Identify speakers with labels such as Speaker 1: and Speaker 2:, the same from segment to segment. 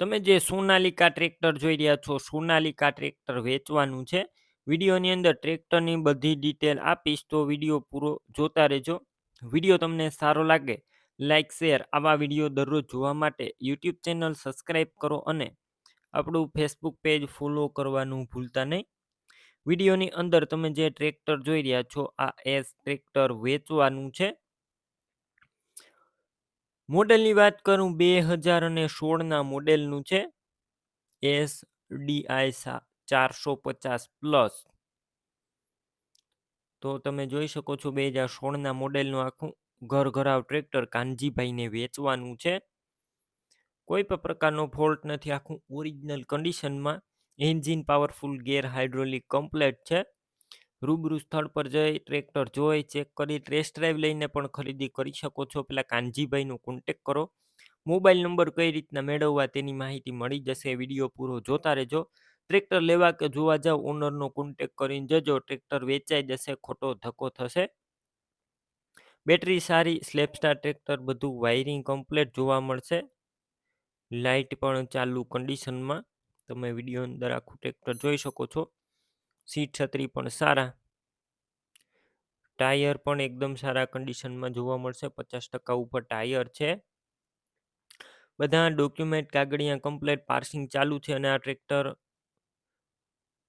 Speaker 1: તમે જે સોનાલિકા ટ્રેક્ટર જોઈ રહ્યા છો, સોનાલિકા ટ્રેક્ટર વેચવાનું છે. વિડીયોની અંદર ટ્રેક્ટરની બધી ડિટેલ આપીશ, તો વીડિયો પૂરો જોતા રહેજો. વીડિયો તમને સારો લાગે લાઇક શેર આવા વીડિયો દરરોજ જોવા માટે યુટ્યુબ ચેનલ સબસ્ક્રાઈબ કરો અને આપણું ફેસબુક પેજ ફોલો કરવાનું ભૂલતા નહીં. વિડીયોની અંદર તમે જે ટ્રેક્ટર જોઈ રહ્યા છો, આ એસ ટ્રેક્ટર વેચવાનું છે. મોડેલની વાત કરું બે હજાર અને સોળના મોડેલનું છે. એસ ડીઆઈ ચારસો પચાસ પ્લસ. તો તમે જોઈ શકો છો બે હજાર સોળના મોડેલનું આખું ઘર ઘરાવ ટ્રેક્ટર કાનજીભાઈને વેચવાનું છે. કોઈ પણ પ્રકારનો ફોલ્ટ નથી. આખું ઓરિજિનલ કન્ડિશનમાં engine powerful gear hydraulic complete છે. રૂબરૂ સ્થળ પર જઈ ટ્રેક્ટર જોઈ, ચેક કરી, ટેસ્ટ ડ્રાઈવ લઈને પણ ખરીદી કરી શકો છો. પેલા કાનજીભાઈનો કોન્ટેક કરો. મોબાઈલ નંબર કઈ રીતના મેળવવા તેની માહિતી મળી જશે. વીડિયો પૂરો જોતા રહેજો. ટ્રેક્ટર લેવા કે જોવા જાવ ઓનરનો કોન્ટેક કરીને જજો. ટ્રેક્ટર વેચાઈ જશે, ખોટો ધક્કો થશે. બેટરી સારી સ્લેપસ્ટાર ટ્રેક્ટર, બધું વાયરિંગ કમ્પ્લીટ જોવા મળશે. લાઇટ પણ ચાલુ કન્ડિશનમાં તમે વીડિયો અંદર આખું ટ્રેક્ટર જોઈ શકો છો. સીટ છત્રી પણ સારા. ટાયર પણ એકદમ સારા કન્ડિશનમાં જોવા મળશે. પચાસ ટકા ઉપર ટાયર છે. બધા ડોક્યુમેન્ટ કાગળિયા કમ્પ્લેટ, પાર્સિંગ ચાલુ છે અને આ ટ્રેક્ટર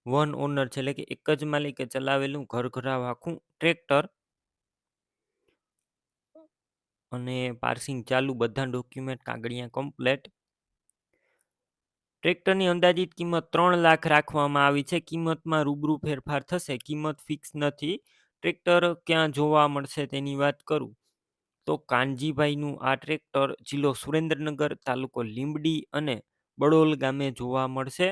Speaker 1: વન ઓનર છે. એટલે કે એક જ માલિકે ચલાવેલું ઘર ઘરાવ આખું ટ્રેક્ટર. અને પાર્સિંગ ચાલુ, બધા ડોક્યુમેન્ટ કાગળિયા કમ્પ્લેટ. ટ્રેક્ટરની અંદાજિત કિંમત ત્રણ લાખ રાખવામાં આવી છે. કિંમતમાં રૂબરૂ ફેરફાર થશે. કિંમત ફિક્સ નથી. ટ્રેક્ટર ક્યાં જોવા મળશે તેની વાત કરું. તો કાનજીભાઈનું આ ટ્રેક્ટર જિલ્લો સુરેન્દ્રનગર તાલુકો લીંબડી અને બડોલ ગામે જોવા મળશે.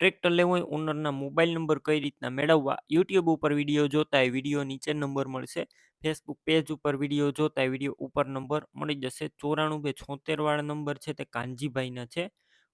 Speaker 1: ટ્રેક્ટર લેવો હોય ઓનરના મોબાઈલ નંબર કઈ રીતના મેળવવા? યુટ્યુબ ઉપર વીડિયો જોતા વીડિયો નીચે નંબર મળશે. ફેસબુક પેજ ઉપર વીડિયો જોતા વીડિયો ઉપર નંબર મળી જશે. ચોરાણું બે છોતેર વાળા નંબર છે તે કાનજીભાઈના છે.